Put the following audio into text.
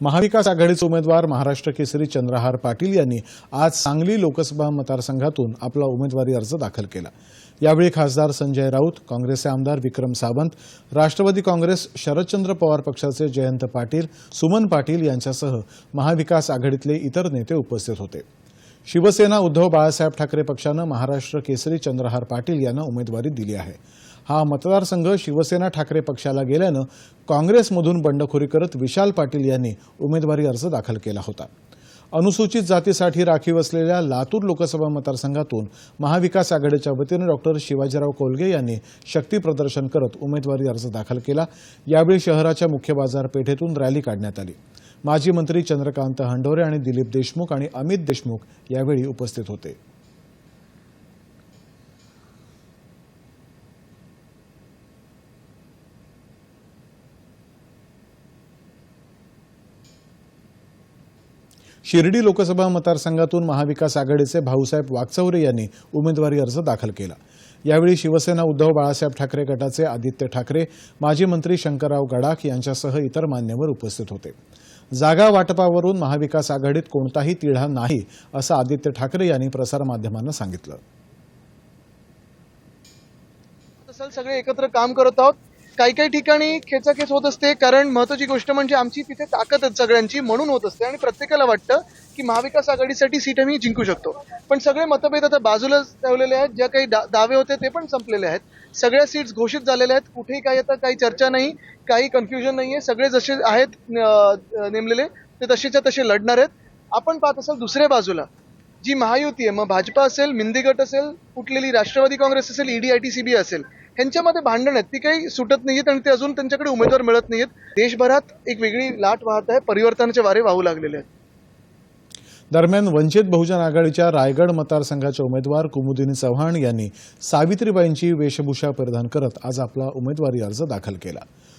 महाविकास आघाडीचे उमेदवार महाराष्ट्र केसरी चंद्रहार पाटील यांनी आज सांगली लोकसभा मतदारसंघातून आपला उमेदवारी अर्ज दाखल केला. यावेळी खासदार संजय राऊत काँग्रेसचे आमदार विक्रम सावंत राष्ट्रवादी काँग्रेस शरदचंद्र पवार पक्षाचे जयंत पाटील सुमन पाटील यांच्यासह महाविकास आघाडीतले इतर नेते उपस्थित होते. शिवसेना उद्धव बाळासाहेब ठाकरे पक्षानं महाराष्ट्र केसरी चंद्रहार पाटील यांना उमेदवारी दिली आहे. हा मतदारसंघ शिवसेना ठाकरे पक्षाला गेल्यानं काँग्रेसमधून बंडखोरी करत विशाल पाटील यांनी उमेदवारी अर्ज दाखल केला होता. अनुसूचित जातीसाठी राखीव असलेल्या लातूर लोकसभा मतदारसंघातून महाविकास आघाडीच्या वतीनं डॉक्टर शिवाजीराव कोलगे यांनी शक्ती प्रदर्शन करत उमेदवारी अर्ज दाखल केला. यावेळी शहराच्या मुख्य बाजारपेठेतून रॅली काढण्यात आली. माजी मंत्री चंद्रकांत हंडोरे आणि दिलीप देशमुख आणि अमित देशमुख यावेळी उपस्थित होते. शिर्डी लोकसभा मतदारसंघातून महाविकास आघाडीचे भाऊसाहेब वागचौरे यांनी उमेदवारी अर्ज दाखल केला. यावेळी शिवसेना उद्धव बाळासाहेब ठाकरे गटाचे आदित्य ठाकरे माजी मंत्री शंकरराव गडाख यांच्यासह इतर मान्यवर उपस्थित होते. जागा वाटपावरून महाविकास आघाडीत कोणताही तिढा नाही असं आदित्य ठाकरे यांनी प्रसारमाध्यमांना सांगितलं. सगळे एकत्र काम करत आहोत. काही काही ठिकाणी खेचाखेच होत असते. कारण महत्वाची गोष्ट म्हणजे आमची तिथे ताकद सगळ्यांची म्हणून होत असते. आणि प्रत्येकाला वाटतं की महाविकास आघाडीसाठी सीट आम्ही जिंकू शकतो. पण सगळे मतभेद आता बाजूला ठेवलेले आहेत. ज्या काही दा दावे होते ते पण संपलेले आहेत. सगळ्या सीट्स घोषित झालेल्या आहेत. कुठेही काही आता काही चर्चा नाही काही कन्फ्युजन नाही आहे. सगळे जसे आहेत नेमलेले ते तसेच्या तसे लढणार आहेत. आपण पाहत असाल दुसऱ्या बाजूला जी महायुती आहे. मग भाजपा असेल मिंदी गट असेल कुठलेली राष्ट्रवादी काँग्रेस असेल ED I T C B असेल. ह्यांच्यामध्ये भांडण आहेत. ती काही सुटत नाहीयेत आणि ते अजून त्यांच्याकडे उमेदवार मिळत नाहीयेत देशभरात एक वेगळी लाट वाहत आहे. परिवर्तनाचे वारे वाहू लागलेले आहेत. दरम्यान वंचित बहुजन आघाडीच्या रायगड मतदारसंघाच्या उमेदवार कुमुदिनी चव्हाण यांनी सावित्रीबाईंची वेशभूषा परिधान करत आज आपला उमेदवारी अर्ज दाखल केला.